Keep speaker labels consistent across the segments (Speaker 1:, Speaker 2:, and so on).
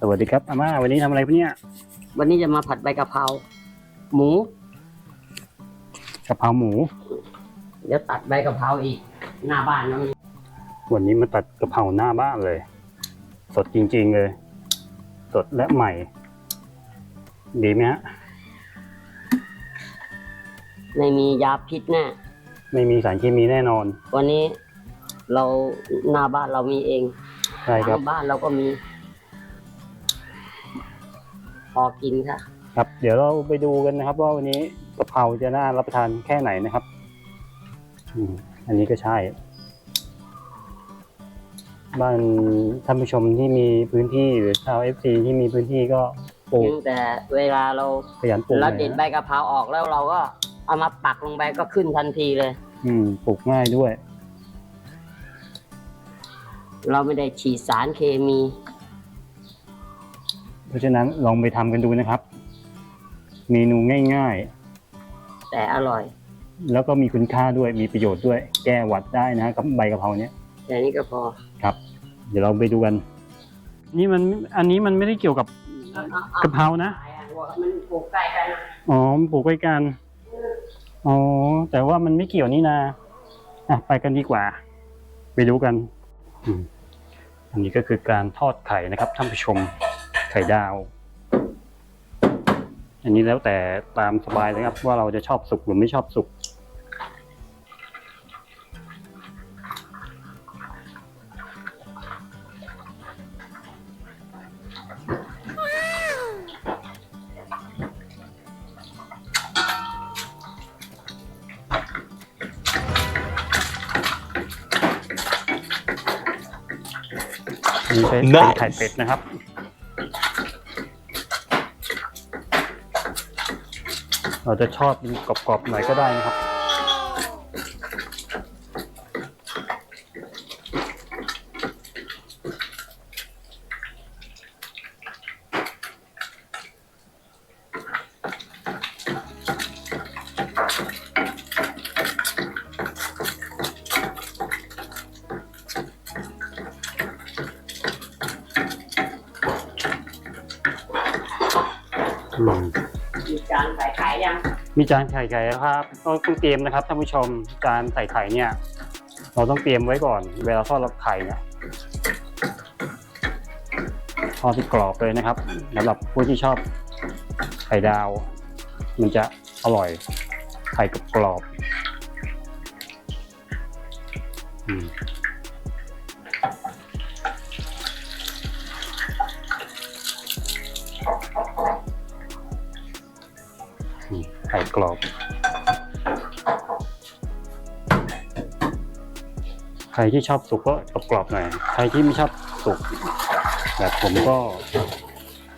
Speaker 1: สวัสดีครับอาม่าวันนี้ทำอะไรปะเนี่ย
Speaker 2: วันนี้จะมาผัดใบกะเพราหมู
Speaker 1: กะเพราหมู
Speaker 2: เดี๋ยวตัดใบกะเพราอีก หน้าบ้านนะมัน
Speaker 1: วันนี้มาตัดกะเพราหน้าบ้านเลย สดจริง ๆเลย สดและใหม่ ดีไหมฮะ
Speaker 2: ไม่มียาพิษแน่
Speaker 1: ไม่มีสารเคมีแน่นอน
Speaker 2: วันนี้เราหน้าบ้านเรามีเอง
Speaker 1: ใช่ครับ
Speaker 2: ทางบ้านเราก็มี พอกินค่ะ
Speaker 1: ครับ เดี๋ยวเราไปดูกันนะครับ ว่าวันนี้กะเพราจะน่ารับประทานแค่ไหนนะครับอืมอันนี้ก็ใช่ บ้านท่านผู้ชมที่มีพื้นที่หรือชาวเอฟซีที่มีพื้นที่ก็ปลูก
Speaker 2: แต่เวลาเรา
Speaker 1: ขยันปลูกห
Speaker 2: เรา
Speaker 1: น่อย
Speaker 2: เด็ดใบ
Speaker 1: นะ
Speaker 2: กะเพราออกแล้วเราก็เอามาปักลงไปก็ขึ้นทันทีเลย
Speaker 1: อืมปลูกง่ายด้วย
Speaker 2: เราไม่ได้ฉีดสารเคมี
Speaker 1: เพราะฉะนั้นลองไปทำกันดูนะครับ เมนูง่าย
Speaker 2: แต่อร่อย
Speaker 1: ๆ แล้วก็มีคุณค่าด้วยมีประโยชน์ด้วย แก้หวัดได้นะกับใบกะเพราเนี้ย
Speaker 2: แต่นี้ก็พอ
Speaker 1: ครับ เดี๋ยวเราไปดูกัน นี่มันอันนี้มันไม่ได้เกี่ยวกับกะเพรานะ
Speaker 2: มันปลูกใกล้กันนะ
Speaker 1: อ๋อมันปลูกใกล้กัน อ๋อ แต่ว่ามันไม่เกี่ยวนี่นา อะ ไปกันดีกว่า ไปดูกัน อืม อันนี้ก็คือการทอดไข่นะครับท่านผู้ชมไข่ดาว อันนี้แล้วแต่ตามสบายเลยครับว่าเราจะชอบสุกหรือไม่ชอบสุก เป็นไข่เป็ดนะครับ เราจะชอบเป็นกรอบๆหน่อยก็ได้นะครับ ม
Speaker 2: มีจานใส่ไข่ยัง
Speaker 1: มีจานไข่ไก่นะครับต้องต้องเตรียมนะครับท่านผู้ชมจานใส่ไข่เนี่ย เราต้องเตรียมไว้ก่อน เวลาทอดไข่เนี่ยทอดที่กรอบเลยนะครับสำหรับผู้ที่ชอบไข่ดาว มันจะอร่อยไข่กรอบๆอืม ข่กรอบ ใครที่ชอบสุกก็กรอบๆหน่อย ใครที่ไม่ชอบสุกแบบผมก็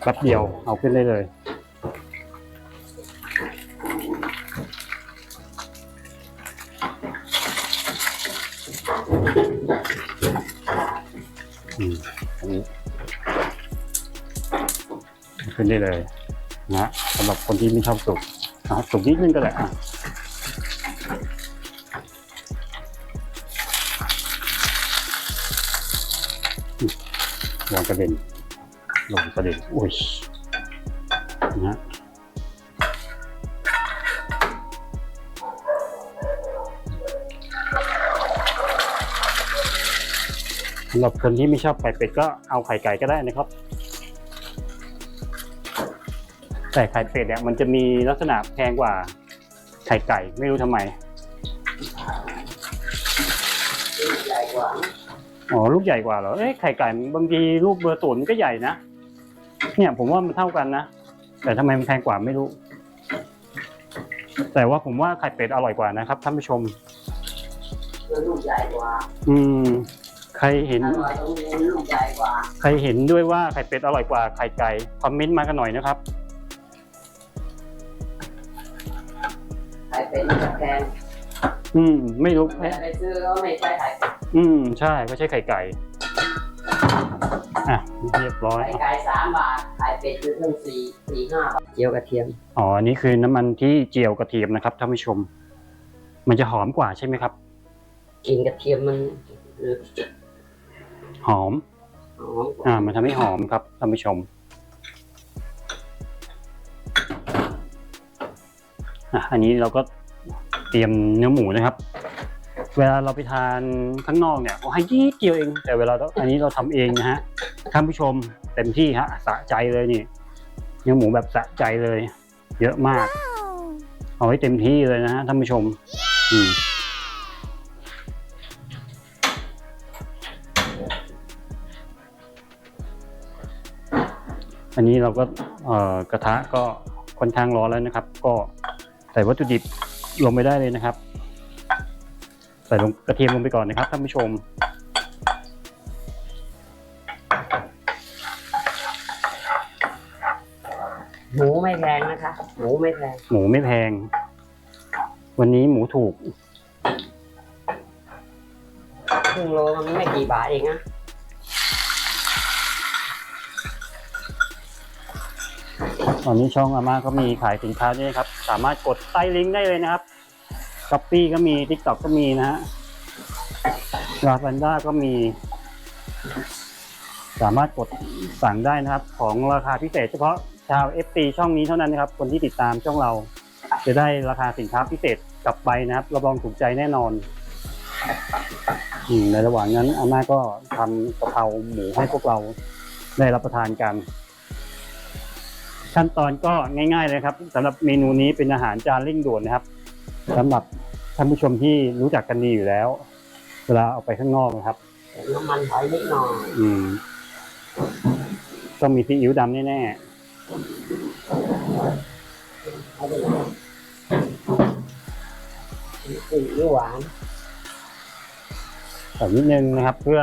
Speaker 1: แป๊บเดียวเอาขึ้นได้เลยขึ้นได้เลยนะสำหรับคนที่ไม่ชอบสุก นะสุกนิดนึงก็ได้อะวางกระเด็นลงกระเด็นโอ้ยนะฮะสำหรับคนที่ไม่ชอบไข่เป็ดก็เอาไข่ไก่ก็ได้นะครับ แต่ไข่เป็ดเนี่ยมันจะมีลักษณะแพงกว่าไข่ไก่ไม่รู้ทำไม
Speaker 2: ใหญ่กว่า
Speaker 1: อ๋อลูกใหญ่กว่าเหรอเอ๊ะไข่ไก่บางทีลูกเบอร์ศูนย์มันก็ใหญ่นะเนี่ยผมว่ามันเท่ากันนะแต่ทำไมมันแพงกว่าไม่รู้ แต่ว่าผมว่าไข่เป็ดอร่อยกว่านะครับท่านผู้ชม
Speaker 2: ลูกใหญ่กว่า
Speaker 1: อืม ใครเห็น
Speaker 2: อร่อยตรงนี้ลูกใหญ่กว่า
Speaker 1: ใครเห็นด้วยว่าไข่เป็ดอร่อยกว่าไข่ไก่คอมเมนต์มากันหน่อยนะครับ
Speaker 2: ไข่เป็นมันจะแพง
Speaker 1: อืม ไม่รู้
Speaker 2: แต่ไปซื้อก็ไม่ใช่ไข่เป็ด
Speaker 1: อืม ใช่ก็ใช่ไข่ไก่ อะ เรียบร้อย
Speaker 2: ไข่ไก่สามบาทไข่เป็ดคือเพิ่งสี่สี่ห้าบาทเจียวกระเทียม
Speaker 1: อ๋อนี่คือน้ำมันที่เจียวกระเทียมนะครับท่านผู้ชม มันจะหอมกว่าใช่ไหมครับ
Speaker 2: กินกระเทียมมัน
Speaker 1: หอม
Speaker 2: หอมกว่า
Speaker 1: อ่า มันทำให้หอมครับท่านผู้ชม อะอันนี้เราก็เตรียมเนื้อหมูนะครับ เวลาเราไปทานข้างนอกเนี่ยเขาให้ยี่เดียวเอง แต่เวลาเราอันนี้เราทำเองนะฮะท่านผู้ชมเต็มที่ฮะสะใจเลยนี่ เนื้อหมูแบบสะใจเลย เยอะมาก เอาไว้เต็มที่เลยนะฮะท่านผู้ชม อืมอันนี้เราก็กระทะก็ค่อนข้างร้อนแล้วนะครับ ก็ ส่วัตถุดิบลงไปได้เลยนะครับ ใส่ลงกระเทียมลงไปก่อนนะครับท่านผู้ชม
Speaker 2: หมูไม่แพงนะคะ หมูไม่แพง
Speaker 1: หมูไม่แพง วันนี้หมูถูก
Speaker 2: ครึ่งโลมันไม่กี่บาทเองนะ
Speaker 1: ตอนนี้ช่องอาม่าก็มีขายสินค้าด้วยครับ สามารถกดใต้ลิงก์ได้เลยนะครับช้อปปี้ก็มีทิกตอกก็มีนะฮะลาฟันด้าก็มี สามารถกดสั่งได้นะครับ ของราคาพิเศษเฉพาะชาว FT ช่องนี้เท่านั้นนะครับ คนที่ติดตามช่องเรา จะได้ราคาสินค้าพิเศษกลับไปนะครับรับรองถูกใจแน่นอนในระหว่างนั้นอาม่าก็ทำกะเพราหมูให้พวกเราได้รับประทานกัน ขั้นตอนก็ง่าย ๆเลยครับสำหรับเมนูนี้เป็นอาหารจานเร่งด่วนนะครับสำหรับท่านผู้ชมที่รู้จักกันดีอยู่แล้ว เวลาเอาไปข้างนอกนะครับ
Speaker 2: ใส่น้ำมันหอยนิดหน่อย
Speaker 1: อืมต้องมีซีอิ๊วดำแน่
Speaker 2: เอาไปเลยสีอิ๊วหวาน
Speaker 1: ๆใส่นิดนึงนะครับ เพื่อ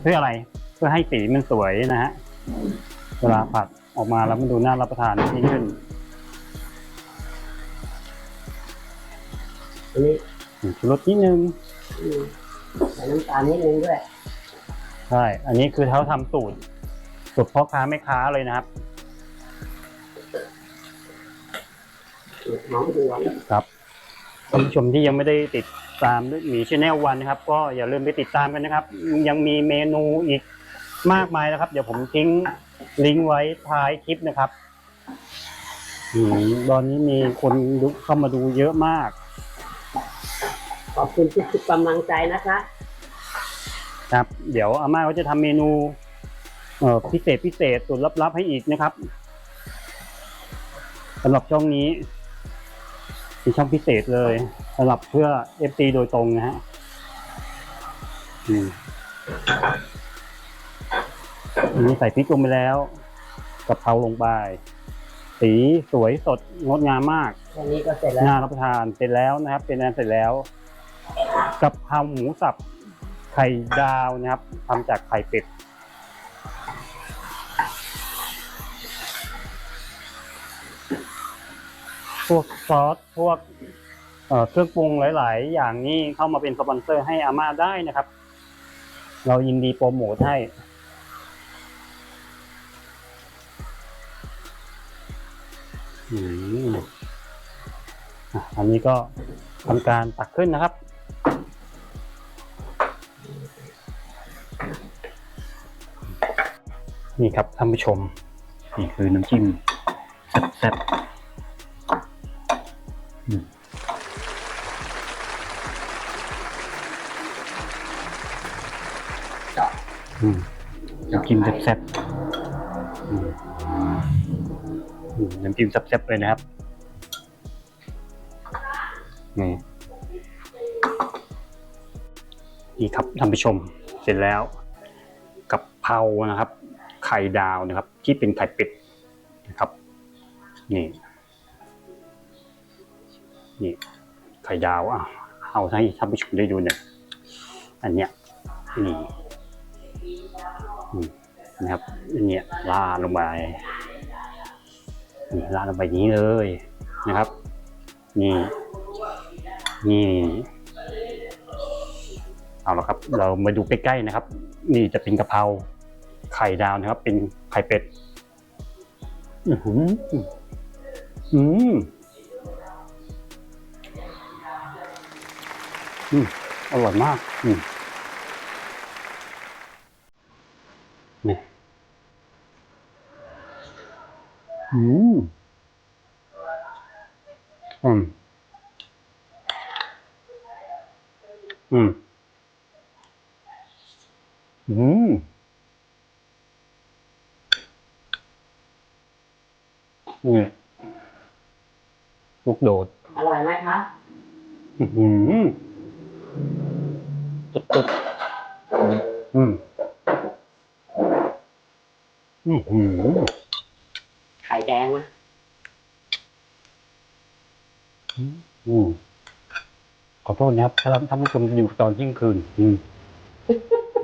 Speaker 1: เพื่ออะไร เพื่อให้สีมันสวยนะฮะเวลาผัด ออกมาแล้วมันดูน่ารับประทานยิ่งขึ้น
Speaker 2: อันนี้
Speaker 1: อืมชูรสนิดนึง
Speaker 2: อืมใส่น้ำตาลนิดนึงด้วย
Speaker 1: ใช่ อันนี้คือเขาทำสูตรสูตรพ่อค้าแม่ค้าเลยนะครับ
Speaker 2: หอมหวาน
Speaker 1: ครับท่านผู้ชมที่ยังไม่ได้ติดตามหมีชแนลวันนะครับ ก็อย่าลืมไปติดตามกันนะครับ ยังมีเมนูอีกมากมายนะครับ เดี๋ยวผมทิ้ง ลิงก์ไว้ท้ายคลิปนะครับอืมตอนนี้มีคนดูเข้ามาดูเยอะมาก
Speaker 2: ขอบคุณทุกๆกำลังใจนะคะ
Speaker 1: ครับ เดี๋ยวอาม่าก็จะทำเมนู เอ่อพิเศษพิเศษสูตรลับๆให้อีกนะครับสำหรับช่องนี้เป็นช่องพิเศษเลยสำหรับเพื่อ FT โดยตรงนะฮะอืมอั นนี้ใส่พริกลงไปแล้วกะเพราลงไปสีสวยสดงดงามมาก
Speaker 2: แค่นี้ก็เสร็จแล้ว
Speaker 1: น่ารับประทานเสร็จแล้วนะครับ เป็นอันเสร็จแล้วกะเพราหมูสับไข่ดาวนะครับทำจากไข่เป็ดพวกซอสพวกเอ่อเครื่องปรุงหลาย ๆ อย่างนี้เข้ามาเป็นสปอนเซอร์ให้อาม่าได้นะครับ เรายินดีโปรโมทให้ อืมอะอันนี้ก็ทำการตักขึ้นนะครับ นี่ครับท่านผู้ชม นี่คือน้ำจิ้มแซ่บๆอืม
Speaker 2: เจาะ
Speaker 1: อืมน้ำจิ้มแซ่บๆอืมอืม น้ำจิ้มแซ่บๆเลยนะครับ นี่นี่ครับท่านผู้ชมเสร็จแล้ว กับเพรานะครับ ไข่ดาวนะครับ ที่เป็นไข่เป็ดนะครับ นี่ นี่ไข่ดาวอะเอาให้ท่านผู้ชมได้ดูหน่อยอันเนี้ยนี่นะครับอันเนี้ยราลงไป นี่ราดลงไปนี้เลยนะครับ นี่ นี่เอาละครับ เรามาดูใกล้ๆนะครับ นี่จะเป็นกะเพราไข่ดาวนะครับ เป็นไข่เป็ด อือหืออืมอืมอร่อยมาก อืม อืมอืมอืมอืมนี่ลูกโอื
Speaker 2: มข
Speaker 1: อโทษนะครับถ้าท่านผู้ชมอยู่ตอนเที่ยงคืน อืม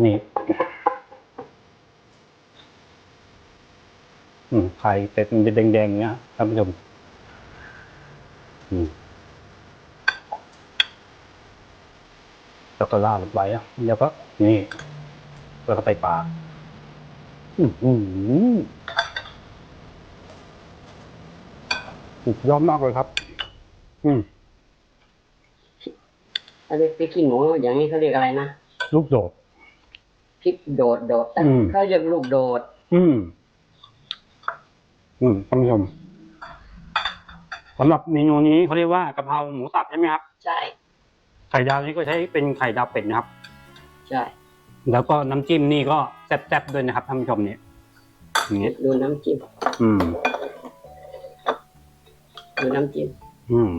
Speaker 1: นี่ อืมไข่เป็มันจะแดงๆนะท่านผู้ชม อืมแล้วก็ลาดลงไปอะแล้วก็นี่แล้วก็ไปปากอือหือสุดยอดมากเลยครับ อืม
Speaker 2: เขาเรียกพริกขี้หนูอย่างนี้เขาเรียกอะไรนะ
Speaker 1: ลูกโดด
Speaker 2: พริกโดดโดด
Speaker 1: อืม
Speaker 2: เขาเรียกลูกโดด
Speaker 1: อืม อืมท่านผู้ชมสำหรับเมนูนี้เขาเรียกว่ากะเพราหมูสับใช่ไหมครับ
Speaker 2: ใช่
Speaker 1: ไข่ดาวนี้ก็ใช้เป็นไข่ดาวเป็ดนะครับ
Speaker 2: ใช่
Speaker 1: แล้วก็น้ำจิ้มนี่ก็แซ่บๆด้วยนะครับท่านผู้ชมเนี่ยอย่างเงี้ย
Speaker 2: ดูน้ำจิ้ม
Speaker 1: อืม
Speaker 2: ดูน้ำจิ้ม
Speaker 1: อืม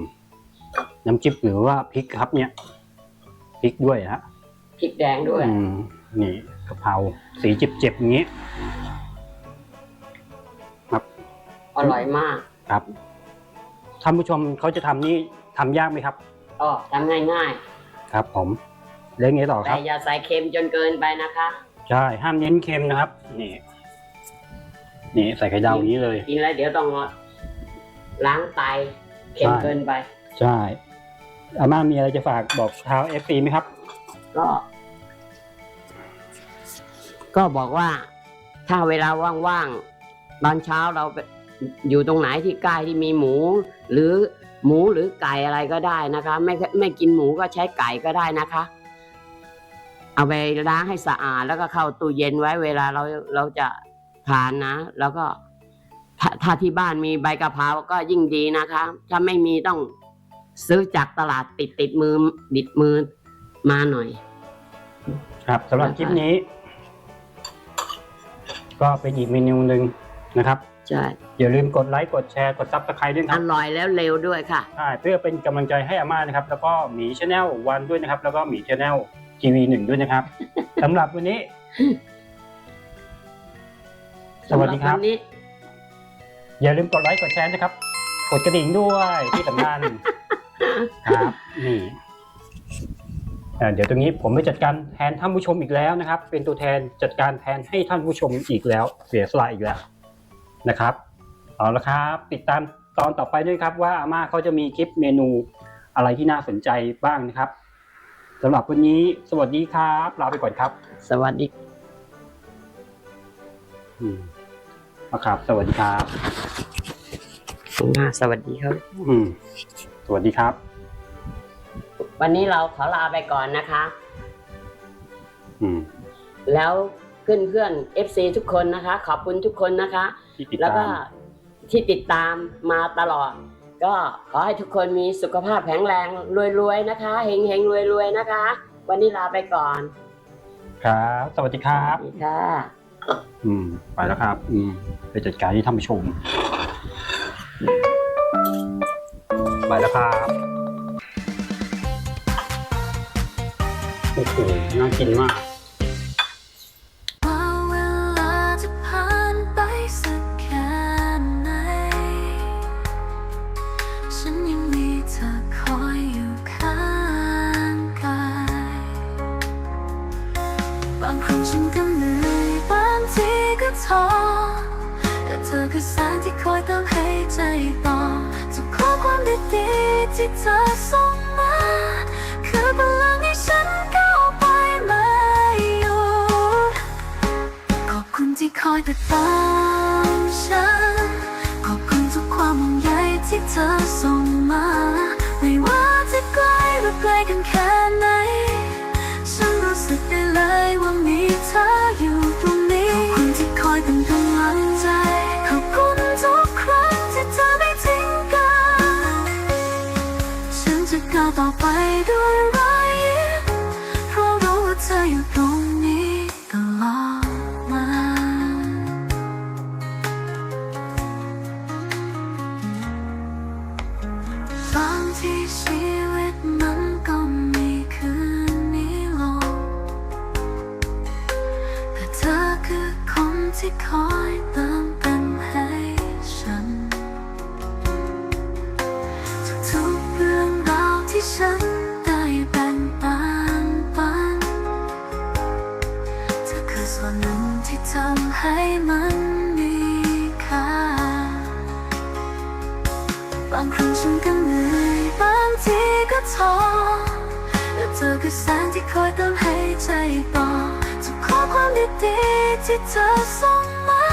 Speaker 1: น้ำจิ้มหรือว่าพริกครับ เนี่ยพริกด้วยฮะ
Speaker 2: พริกแดงด้วย
Speaker 1: อืมนี่กะเพราสีเจ็บๆอย่างงี้
Speaker 2: อร่อยมาก
Speaker 1: ครับท่านผู้ชมเขาจะทำนี่ทำยากไหมครับ
Speaker 2: อ๋อทำง่าย
Speaker 1: ครับ ผมเล่นไงต่อ
Speaker 2: ๆ
Speaker 1: ค
Speaker 2: แต่
Speaker 1: รับ
Speaker 2: อย่าใส่เค็มจนเกินไปนะคะ
Speaker 1: ใช่ห้ามเน้นเค็มนะครับ นี่ นี่ใส่ไข่ดาวอย่างนี้เลย
Speaker 2: กินแล้วเดี๋ยวต้องล้างไต เค็ม
Speaker 1: ใช่
Speaker 2: เกินไป
Speaker 1: ใช่อาม่ามีอะไรจะฝากบอกชาวเอฟซีไหมครับ
Speaker 2: ก็ ก็บอกว่า ถ้าเวลาว่างๆตอนเช้าเราไปอยู่ตรงไหนที่ใกล้ที่มีหมู หรือหมูหรือไก่อะไรก็ได้นะคะ ไม่ไม่กินหมูก็ใช้ไก่ก็ได้นะคะ เอาไปล้างให้สะอาดแล้วก็เข้าตู้เย็นไว้เวลาเราเราจะทานนะ แล้วก็ ถ้าถ้าที่บ้านมีใบกะเพราก็ยิ่งดีนะคะ ถ้าไม่มีต้องซื้อจากตลาดติดติดมือดิดมือมาหน่อย
Speaker 1: ครับสำหรับคลิปนี้ ก็เป็นอีกเมนูหนึ่งนะครับ
Speaker 2: ใช่
Speaker 1: อย่าลืมกดไลค์กดแชร์กดซับสไครต์ด้วยค
Speaker 2: อ
Speaker 1: รับ
Speaker 2: ร่อยแล้วเร็วด้วยค่ะ
Speaker 1: ใช่เพื่อเป็นกำลังใจให้อาม่านะครับ แล้วก็หมีชาแนลวันด้วยนะครับ แล้วก็หมีชาแนลทีวีหนึ่งด้วยนะครับ สำหรับวันนี้ สวัสดีครับ
Speaker 2: สำหวันนี้
Speaker 1: อย่าลืมกดไลค์กดแชร์นะครับ กดกระดิ่งด้วยที่สำคัญครับนี่เอ่อเดี๋ยวตรงนี้ผมไปจัดการแทนท่านผู้ชมอีกแล้วนะครับ เป็นตัวแทนจัดการแทนให้ท่านผู้ชมอีกแล้ว เสียสละอีกแล้วนะครับเอาละครับ ติดตามตอนต่อไปด้วยครับว่าอาม่าเขาจะมีคลิปเมนูอะไรที่น่าสนใจบ้างนะครับสำหรับวันนี้สวัสดีครับลาไปก่อนครับ
Speaker 2: สวัสดี
Speaker 1: อืม นะครับ สวัสดีครับ
Speaker 2: อ่าสวัสดีครับ
Speaker 1: อืม สวัสดีครับ
Speaker 2: วันนี้เราขอลาไปก่อนนะคะ
Speaker 1: อืม
Speaker 2: แล้วเพื่อนเพื่อนๆ FC ทุกคนนะคะ ขอบคุณทุกคนนะคะ
Speaker 1: ที่ติด
Speaker 2: แล้ว
Speaker 1: ตา
Speaker 2: ก็
Speaker 1: ม
Speaker 2: ที่ติดตามมาตลอด ก็ขอให้ทุกคนมีสุขภาพแข็งแรงรวยๆนะคะเฮงๆรวยๆนะคะ วันนี้ลาไปก่อน
Speaker 1: ครับ สวัสดีครับ
Speaker 2: สวัสดีค่ะ
Speaker 1: อืม ไปแล้วครับ อืม ไปจัดการที่ท่านผู้ชม ไปแล้วครับ โอ้โห น่ากินมาก
Speaker 3: ที่เธอส่งมา คือพลังให้ฉันก้าวไปไม่หยุดขอบคุณที่คอยติดตามฉัน ขอบคุณทุกความห่วงใยที่เธอส่งมา ไม่ว่าจะไกลหรือไกลกันแค่ไหน ฉันรู้สึกได้เลยว่ามีเธอ ต่อไปด้วยรอยยิ้มเพราะรู้ว่าเธออยู่ตรง ฉันได้แบ่งปันปันเธอคือส่วนหนึ่งที่ทำให้มันมีค่า บางครั้งฉันก็เหนื่อยบางทีก็ท้อแต่เธอคือแสงที่คอยเติมให้ใจต่อทุกข้อความดีๆที่เธอส่งมา